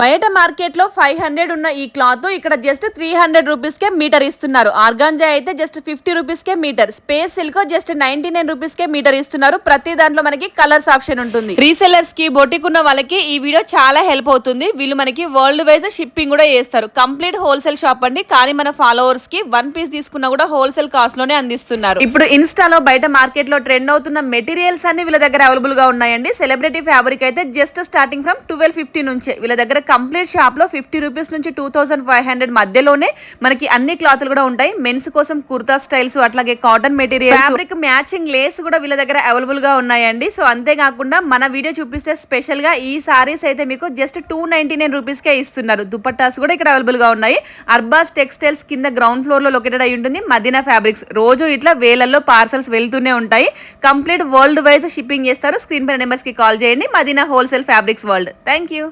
బయట మార్కెట్లో five hundred ఉన్న ఈ క్లాత్ ఇక్కడ జస్ట్ త్రీ హండ్రెడ్ రూపీస్కే మీటర్ ఇస్తున్నారు. ఆర్గాంజా అయితే జస్ట్ ఫిఫ్టీ రూపీస్కే metre. Space silk just ninety nine రూపీస్కే మీటర్ ఇస్తున్నారు. ప్రతి దాంట్లో మనకి కలర్స్ ఆప్షన్ ఉంటుంది. రీసెలర్స్కి బొటిక్ ఉన్న వాళ్ళకి ఈ వీడియో చాలా హెల్ప్ అవుతుంది. వీళ్ళు మనకి వరల్డ్ వైజ్ షిప్పింగ్ కూడా చేస్తారు. కంప్లీట్ హోల్సేల్ షాప్ అండి. కానీ మన ఫాలోవర్స్కి వన్ పీస్ తీసుకున్నా కూడా హోల్సేల్ కాస్ట్లోనే అందిస్తున్నారు. ఇప్పుడు ఇన్స్టాలో బయట మార్కెట్లో ట్రెండ్ అవుతున్న మెటీరియల్స్ అన్ని వీళ్ళ దగ్గర అవైలబుల్గా ఉన్నాయండి. సెలబ్రిటీ ఫ్యాబ్రిక్ అయితే just starting from twelve fifty నుంచే వీళ్ళ దగ్గర కంప్లీట్ షాప్లో ఫిఫ్టీ రూపీస్ నుంచి టూ థౌసండ్ ఫైవ్ హండ్రెడ్ మధ్యలోనే మనకి అన్ని క్లాత్లు కూడా ఉంటాయి. మెన్స్ కోసం కుర్తా స్టైల్స్ అట్లాగే cotton material fabric matching lace కూడా వీళ్ళ దగ్గర అవైలబుల్గా ఉన్నాయండి. సో అంతేకాకుండా మన వీడియో చూపిస్తే స్పెషల్గా ఈ సారీస్ అయితే మీకు just two ninety nine rupees కే ఇస్తున్నారు. దుపట్టాస్ కూడా ఇక్కడ అవైలబుల్గా ఉన్నాయి. అర్బాస్ టెక్స్టైల్స్ కింద గ్రౌండ్ ఫ్లోర్లో లొకేటెడ్ అయి ఉంటుంది. మదీనా ఫ్యాబ్రిక్స్ రోజు ఇట్లా వేలల్లో పార్సల్స్ వెళ్తూనే ఉంటాయి. కంప్లీట్ వరల్డ్ వైజ్ షిప్పింగ్ చేస్తారు. స్క్రీన్ పై నెంబర్స్కి కాల్ చేయండి. Madina wholesale fabrics world thank you